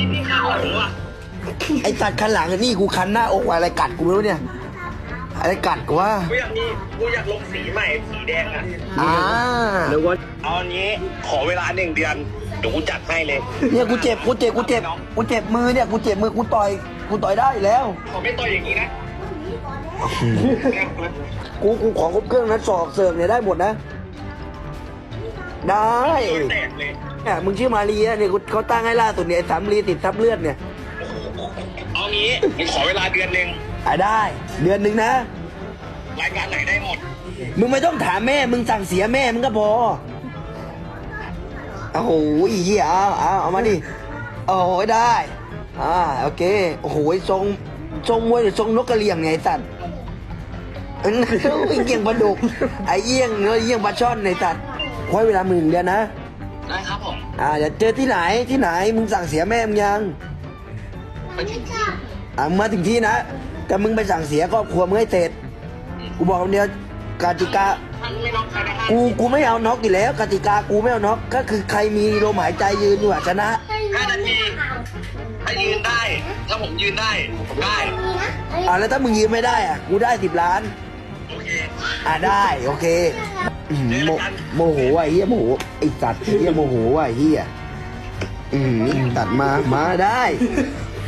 ผมว่ะไอ้ตัดคันหลังอะนี่กูคันหน้าอกว่าอะไรกัดกูไม่รู้เนี่ยอะไรกัดกูวะกูอยากมีกูอยากลงสีใหม่สีแดงอะอ่าหรือว่าเอาอันนี้ขอเวลาหนึ่งเดือนเดี๋ยวกูจัดให้เลยเนี่ยกูเจ็บกูเจ็บกูเจ็บกูเจ็บมือเนี่ยกูเจ็บมือกูต่อยกูต่อยได้แล้วขอไม่ต่อยอย่างนี้นะกูกูขอครบเครื่องนะศอกเสิร์ฟเนี่ยได้หมดนะ ได้แตกเลยเนี่ยมึงชื่อมารีอะเนี่ยกูเขาตั้งให้ล่าสุดเนี่ยไอ้สามลีติดทับเลือดเนี่ยเอางี้มึงขอเวลาเดือนหนึ่งอะได้ เดือนหนึ่งนะ รายการไหนได้หมด มึงไม่ต้องถามแม่ มึงสั่งเสียแม่มึงก็พอโอ้โหอีเหี้ยเอาเอาเอามาดิโอ้โหได้อ่าโอเคโอ้โหทรงทรงมวยหรือทรงนกกระเหลี่ยงไงไอ้สัตว์เอ้ยเยี่ยงปลาดุกไอ้เยี่ยงเนื้อเยี่ยงปลาช่อนในสัตว์ ไว้เวลามึงเดือนนะ ได้ครับผม อ่าเดี๋ยวเจอที่ไหนที่ไหนมึงสั่งเสียแม่มึงยังไปที่อ่ามึงมาถึงที่นะ แต่มึงไปสั่งเสียครอบครัวมึงให้เสร็จกูบอกคำเดียวกติกาท่านไม่น้องใครนะฮะกูกูไม่เอาน็อกอยู่แล้ว กติกากูไม่เอาน็อกก็คือใครมีลมหายใจยืนอยู่อะชนะ ห้านาทีถ้ายืนได้ ถ้าผมยืนได้ได้ อ่าแล้วถ้ามึงยืนไม่ได้อะกูได้สิบล้านโอเคอ่าได้โอเคอื้อหือโมโมโหว่ะเฮียโมโหไอ้สัตว์เฮียโมโหว่ะเฮียอืมตัดมามาได้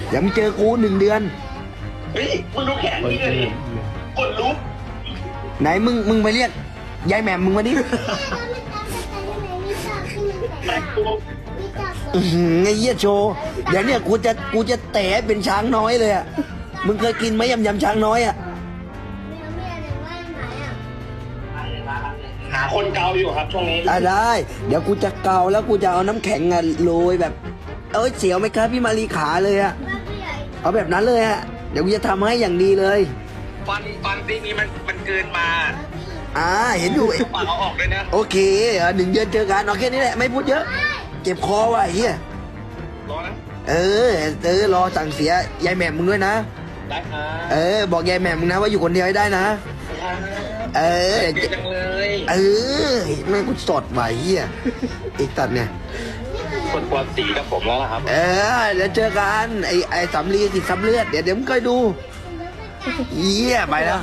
เดี๋ยวมึงเจอกูหนึ่งเดือน เฮ้ยมึงดูแขนนี่เลยดิกดลุกไหนมึงมึงไปเรียกยายแหม่มมึงมาดิ แต่กูอื้อหือไอ้เหี้ยโชว์เดี๋ยวเนี่ยกูจะกูจะแตะเป็นช้างน้อยเลยอะ มึงเคยกินไหมยำยำช้างน้อยอะ คนเกาอยู่ครับช่วงนี้ อะได้ เดี๋ยวกูจะเกาแล้วกูจะเอาน้ำแข็งอะโรยแบบ เอ้ยเสียวไหมครับพี่มารีขาเลยอะเอาแบบนั้นเลยอะเดี๋ยวกูจะทำให้อย่างดีเลย ฟันฟันซีนี้มันมันเกินมาอ่าเห็นอยู่ ปากเอาออกเลยนะโอเคอะหนึ่งเดือนเจอกันเอาแค่นี้แหละไม่พูดเยอะ เจ็บคอว่ะไอ้เฮียรอนะเออเออรอสั่งเสียยายแหม่มมึงด้วยนะ ได้ครับเออบอกยายแหม่มมึงนะว่าอยู่คนเดียวให้ได้นะ เออเก่งจังเลย เออแม่งกูสดว่ะไอ้เฮียอีกตัดเนี่ย คนกวนตีกับผมแล้วนะครับ เออเดี๋ยวเจอกันไอ้ไอ้สำลีติดสำเลือดเดี๋ยวเดี๋ยวมึงคอยดูเยี่ยไปแล้ว